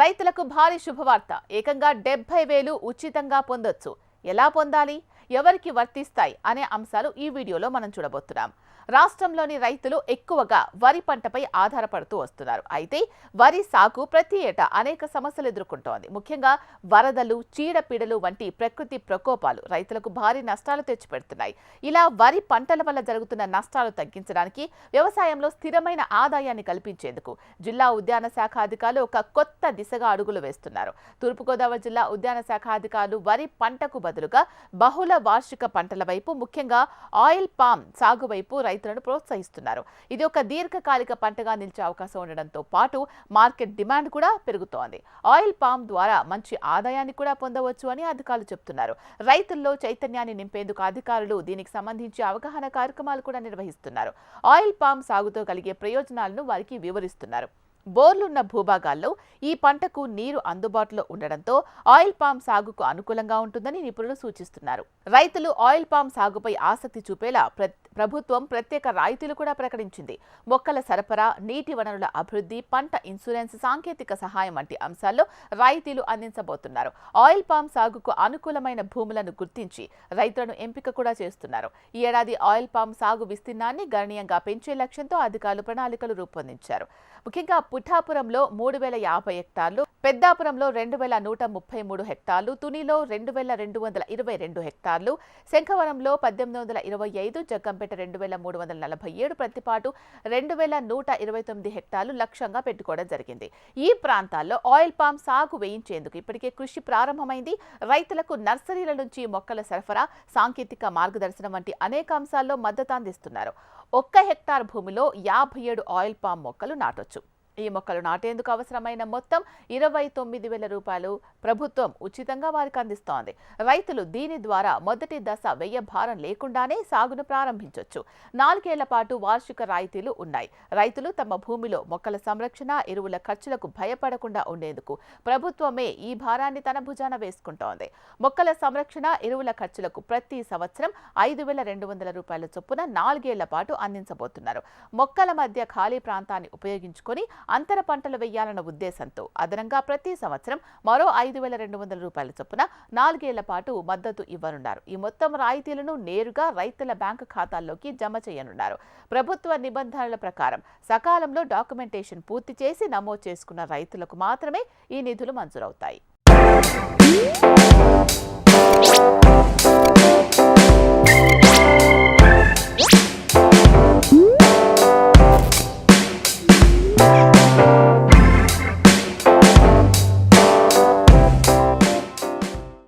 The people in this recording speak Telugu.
రైతులకు భారీ శుభవార్త. ఏకంగా డెబ్బై వేలు ఉచితంగా పొందొచ్చు. ఎలా పొందాలి? ఎవరికి వర్తిస్తాయి? అనే అంశాలు ఈ వీడియోలో మనం చూడబోతున్నాం. రాష్ట్రంలోని రైతులు ఎక్కువగా వరి పంటపై ఆధారపడుతూ వస్తున్నారు. అయితే వరి సాగు ప్రతి ఏటా అనేక సమస్యలు ఎదుర్కొంటోంది. ముఖ్యంగా వరదలు చీడపీడలు వంటి ప్రకృతి ప్రకోపాలు రైతులకు భారీ నష్టాలు తెచ్చిపెడుతున్నాయి. ఇలా వరి పంటల వల్ల జరుగుతున్న నష్టాలు తగ్గించడానికి వ్యవసాయంలో స్థిరమైన ఆదాయాన్ని కల్పించేందుకు జిల్లా ఉద్యాన శాఖ అధికారులు ఒక కొత్త దిశగా అడుగులు వేస్తున్నారు. తూర్పుగోదావరి జిల్లా ఉద్యాన శాఖ అధికారులు వరి పంటకు బదులుగా బహుళ వార్షిక పంటల వైపు ముఖ్యంగా ఆయిల్ పామ్ సాగు వైపు రైతులను ప్రోత్సహిస్తున్నారు. ఇది ఒక దీర్ఘకాలిక పంటగా నిలిచే అవకాశం ఉండడంతో పాటు మార్కెట్ డిమాండ్ కూడా పెరుగుతోంది. ఆయిల్ పామ్ ద్వారా మంచి ఆదాయాన్ని కూడా పొందవచ్చు అని అధికారులు చెబుతున్నారు రైతుల్లో చైతన్యాన్ని నింపేందుకు అధికారులు దీనికి సంబంధించి అవగాహన కార్యక్రమాలు కూడా నిర్వహిస్తున్నారు. ఆయిల్ పామ్ సాగుతో కలిగే ప్రయోజనాలను వారికి వివరిస్తున్నారు. బోర్లున్న భూభాగాల్లో ఈ పంటకు నీరు అందుబాటులో ఉండడంతో ఆయిల్ పామ్ సాగుకు అనుకూలంగా ఉంటుందని నిపుణులు సూచిస్తున్నారు. రైతులు ఆయిల్ పామ్ సాగుపై ఆసక్తి చూపేలా ప్ర- ప్రభుత్వం ప్రత్యేక రాయితీలు కూడా ప్రకటించింది. మొక్కల సరఫరా నీటి వనరుల అభివృద్ధి పంట ఇన్సూరెన్స్ సాంకేతిక సహాయం వంటి అంశాల్లో రాయితీలు అందించబోతున్నారు. ఆయిల్ పామ్ సాగుకు అనుకూలమైన భూములను గుర్తించి రైతులను ఎంపిక కూడా చేస్తున్నారు. ఈ ఏడాది ఆయిల్ పామ్ సాగు విస్తీర్ణాన్ని గణనీయంగా పెంచే లక్ష్యంతో అధికారులు ప్రణాళికలు రూపొందించారు. ముఖ్యంగా పుఠాపురంలో మూడు వేల యాభై హెక్టార్లు పెద్దాపురంలో రెండు వేల నూట ముప్పై మూడు హెక్టార్లు తునిలో రెండు వేల రెండు వందల ఇరవై రెండు హెక్టార్లు శంఖవరంలో పద్దెనిమిది వందల ఇరవై ఐదు జగ్గంపేట రెండు వేల మూడు వందల నలభై ఏడు ప్రతిపాటు రెండు వేల నూట ఇరవై తొమ్మిది హెక్టార్లు లక్ష్యంగా పెట్టుకోవడం జరిగింది. ఈ ప్రాంతాల్లో ఆయిల్ పామ్ సాగు వేయించేందుకు ఇప్పటికే కృషి ప్రారంభమైంది. రైతులకు నర్సరీల నుంచి మొక్కల సరఫరా సాంకేతిక మార్గదర్శనం వంటి అనేక అంశాల్లో మద్దతు అందిస్తున్నారు. ఒక్క హెక్టార్ భూమిలో యాభై ఏడు ఆయిల్ పామ్ మొక్కలు నాటొచ్చు. ఈ మొక్కలు నాటేందుకు అవసరమైన మొత్తం ఇరవై తొమ్మిది వేల రూపాయలు ప్రభుత్వం ఉచితంగా వారికి అందిస్తోంది. రైతులు దీని ద్వారా మొదటి దశ వెయ్య భారం లేకుండానే సాగును ప్రారంభించవచ్చు నాలుగేళ్ళ పాటు వార్షిక రాయితీలు ఉన్నాయి. రైతులు తమ భూమిలో మొక్కల సంరక్షణ ఎరువుల ఖర్చులకు భయపడకుండా ఉండేందుకు ప్రభుత్వమే ఈ భారాన్ని తన భుజాన వేసుకుంటోంది. మొక్కల సంరక్షణ ఎరువుల ఖర్చులకు ప్రతి సంవత్సరం ఐదు వేల రెండు వందల రూపాయల చొప్పున నాలుగేళ్ళ పాటు అందించబోతున్నారు. మొక్కల మధ్య ఖాళీ ప్రాంతాన్ని ఉపయోగించుకొని అంతర పంటలు వేయాలన్న ఉద్దేశంతో అదనంగా ప్రతి సంవత్సరం మరో ఐదు వేల రెండు వందల రూపాయల చొప్పున నాలుగేళ్ళ పాటు మద్దతు ఇవ్వనున్నారు. ఈ మొత్తం రాయితీలను నేరుగా రైతుల బ్యాంకు ఖాతాల్లోకి జమ చేయనున్నారు. ప్రభుత్వ నిబంధనల ప్రకారం సకాలంలో డాక్యుమెంటేషన్ పూర్తి చేసి నమోదు చేసుకున్న రైతులకు మాత్రమే ఈ నిధులు మంజూరవుతాయి.